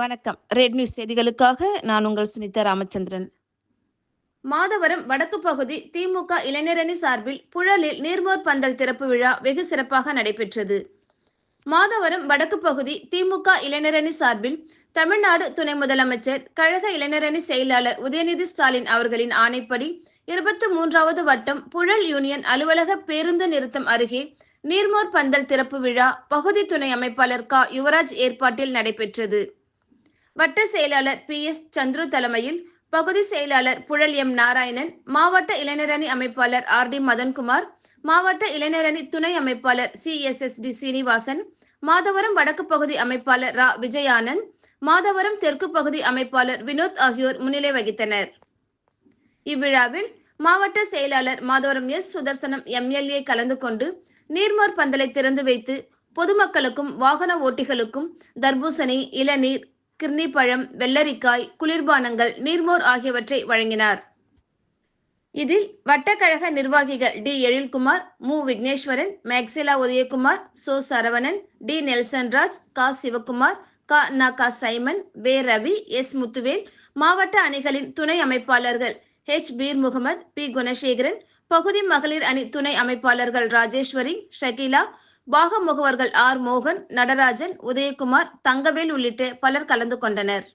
வணக்கம். Red news செய்திகளுக்காக நான் உங்கள் சுனிதா ராமச்சந்திரன். மாதவரம் வடக்கு பகுதி திமுக இளைஞரணி சார்பில் புழலில் நீர்மோர் பந்தல் திறப்பு விழா வெகு சிறப்பாக நடைபெற்றது. மாதவரம் வடக்கு பகுதி திமுக இளைஞரணி சார்பில் தமிழ்நாடு துணை முதலமைச்சர் கழக இளைஞரணி செயலாளர் உதயநிதி ஸ்டாலின் அவர்களின் ஆணைப்படி இருபத்தி மூன்றாவது வட்டம் புழல் யூனியன் அலுவலக பேருந்து நிறுத்தம் அருகே நீர்மோர் பந்தல் திறப்பு விழா பகுதி துணை அமைப்பாளர் க. யுவராஜ் ஏற்பாட்டில் நடைபெற்றது. வட்ட செயலாளர் பி எஸ் சந்துரு தலைமையில் பகுதி செயலாளர் புழல் எம் நாராயணன் மாவட்ட இளைஞரணி அமைப்பாளர் ஆர் டி மதன்குமார் மாவட்ட இளைஞரணி துணை அமைப்பாளர் C S S T Srinivasan Madhavaram வடக்கு பகுதி அமைப்பாளர் ரா விஜயானந்த் மாதவரம் தெற்கு பகுதி அமைப்பாளர் வினோத் ஆகியோர் முன்னிலை வகித்தனர். இவ்விழாவில் மாவட்ட செயலாளர் மாதவரம் எஸ் சுதர்சனம் எம்எல்ஏ கலந்து கொண்டு நீர்மோர் பந்தலை திறந்து வைத்து பொதுமக்களுக்கும் வாகன ஓட்டிகளுக்கும் தர்பூசணி இளநீர் கிர்னிப்பழம் வெள்ளரிக்காய் குளிர்பானங்கள் நீர்மோர் ஆகியவற்றை வழங்கினார். இதில் வட்டக்கழக நிர்வாகிகள் டி. எழில்குமார் மு. விக்னேஸ்வரன் மேக்சிலா உதயகுமார் சோ. சரவணன் டி. நெல்சன்ராஜ் கா. சிவகுமார் க. ந. க. சைமன் வே. ரவி எஸ். முத்துவேல் மாவட்ட அணிகளின் துணை அமைப்பாளர்கள் ஹெச். பீர் முகமது பி. குணசேகரன் பகுதி மகளிர் அணி துணை அமைப்பாளர்கள் ராஜேஸ்வரி ஷகிலா பாக முகவர்கள் ஆர் மோகன் நடராஜன் உதயகுமார் தங்கவேல் உள்ளிட்ட பலர் கலந்து கொண்டனர்.